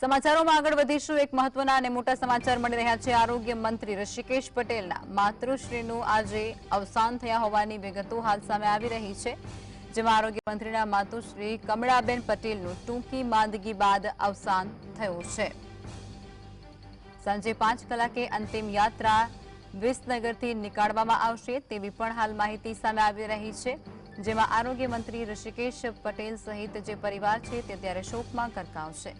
સમાચારોમાં આગળ વધીશું. એક મહત્વના અને મોટા સમાચાર મળી રહ્યા છે. આરોગ્ય મંત્રી ઋષિકેશ પટેલના માતૃશ્રીનું આજે અવસાન થયા હોવાની વિગતો હાલ સામે આવી રહી છે. જેમાં આરોગ્ય મંત્રીના માતુશ્રી કમળાબેન પટેલનું ટૂંકી માંદગી બાદ અવસાન થયું છે. સાંજે પાંચ કલાકે અંતિમ યાત્રા વિસનગરથી નીકાળવામાં આવશે તેવી પણ હાલ માહિતી સામે આવી રહી છે. જેમાં આરોગ્ય મંત્રી ઋષિકેશ પટેલ સહિત જે પરિવાર છે તે ત્યારે શોકમાં કરકાવશે.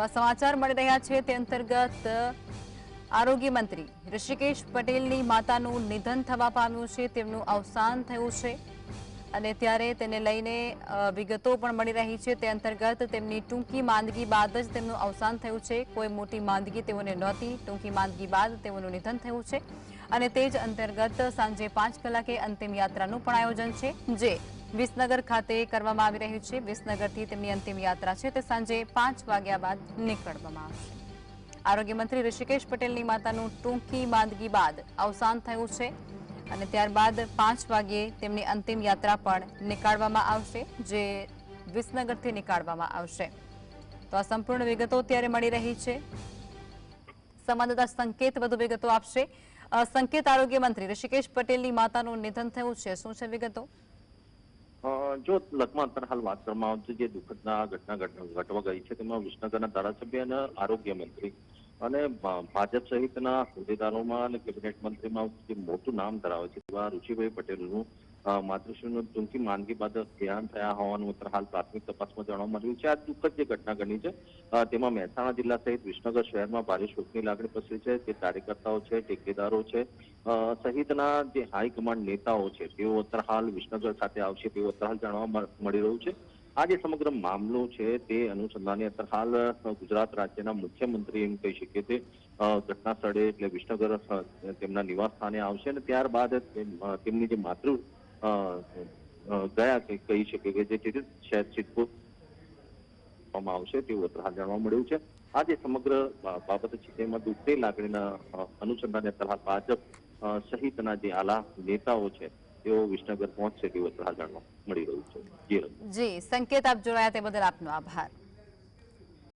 આ સમાચાર મળી રહ્યા છે. તે અંતર્ગત આરોગ્ય મંત્રી ઋષિકેશ પટેલની માતાનું નિધન થવા પામ્યું છે. તેમનું અવસાન થયું છે. અને ત્યારે તેને લઈને વિગતો પણ મળી રહી છે. તે અંતર્ગત તેમની ટૂંકી માંદગી બાદ જ તેમનું અવસાન થયું છે. કોઈ મોટી માંદગી તેઓને નહોતી. ટૂંકી માંદગી બાદ તેઓનું નિધન થયું છે. અને તે જ અંતર્ગત સાંજે પાંચ કલાકે અંતિમ યાત્રાનું પણ આયોજન છે, જે વિસનગર ખાતે કરવામાં આવી રહ્યું છે. વિસનગરથી તેમની અંતિમ યાત્રા છે તે સાંજે પાંચ વાગ્યા બાદ નીકળવામાં આવશે. આરોગ્ય મંત્રી ઋષિકેશ પટેલની માતાનું ટૂંકી માંદગી બાદ અવસાન થયું છે. અને ત્યારબાદ પાંચ વાગ્યે તેમની અંતિમ યાત્રા પણ નીકાળવામાં આવશે, જે વિસનગરથી નીકાળવામાં આવશે. તો આ સંપૂર્ણ વિગતો ત્યારે મળી રહી છે. સંવાદદાતા સંકેત વધુ વિગતો આપશે. સંકેત આરોગ્ય મંત્રી ઋષિકેશ પટેલની માતાનું નિધન થયું છે. શું છે વિગતો? જો લગમાં હાલ વાત કરવામાં આવતી જે દુઃખદના ઘટના ઘટવા ગઈ છે, તેમાં વિસનગરના ધારાસભ્ય અને આરોગ્ય મંત્રી અને ભાજપ સહિતના હોદ્દેદારોમાં અને કેબિનેટ મંત્રીમાં જે મોટું નામ ધરાવે છે, તેવા રુચિભાઈ પટેલનું માતૃશ્રીનું ટૂંકી માંદગી બાદ ધ્યાન થયા હોવાનું અત્યારે હાલ પ્રાથમિક તપાસમાં જાણવા મળ્યું છે. આ દુઃખદ જે ઘટના ઘટી છે તેમાં મહેસાણા જિલ્લા સહિત વિસનગર શહેરમાં ભારે શોકની લાગણી પસરી છે. તે કાર્યકર્તાઓ છે ટેકેદારો છે સહિતના જે હાઈકમાન્ડ નેતાઓ છે, તેઓ અત્યારે હાલ વિસનગર ખાતે આવશે તેવું અત્યારે જાણવા મળી રહ્યું છે. આ જે સમગ્ર મામલો છે તે અનુસંધાને અત્યારે હાલ ગુજરાત રાજ્યના મુખ્યમંત્રી એમ કહી શકીએ તે ઘટના સ્થળે એટલે વિસનગર તેમના નિવાસ આવશે અને ત્યારબાદ તેમની જે માતૃ ગયા કહી શકે કે જે શહેર સિદ્ધપુર આપવામાં આવશે તેવું અત્યારે હાલ જાણવા મળ્યું છે. આ જે સમગ્ર બાબત છે તેમાં દુઃખની લાગણીના અનુસંધાને અત્યારે હાલ ભાજપ સહિતના જે આલા નેતાઓ છે તેઓ વિસનગર પહોંચશે તેવું હાલ મળી રહ્યું છે. જી, સંકેત આપ જોડાયા તે બદલ આપનો આભાર.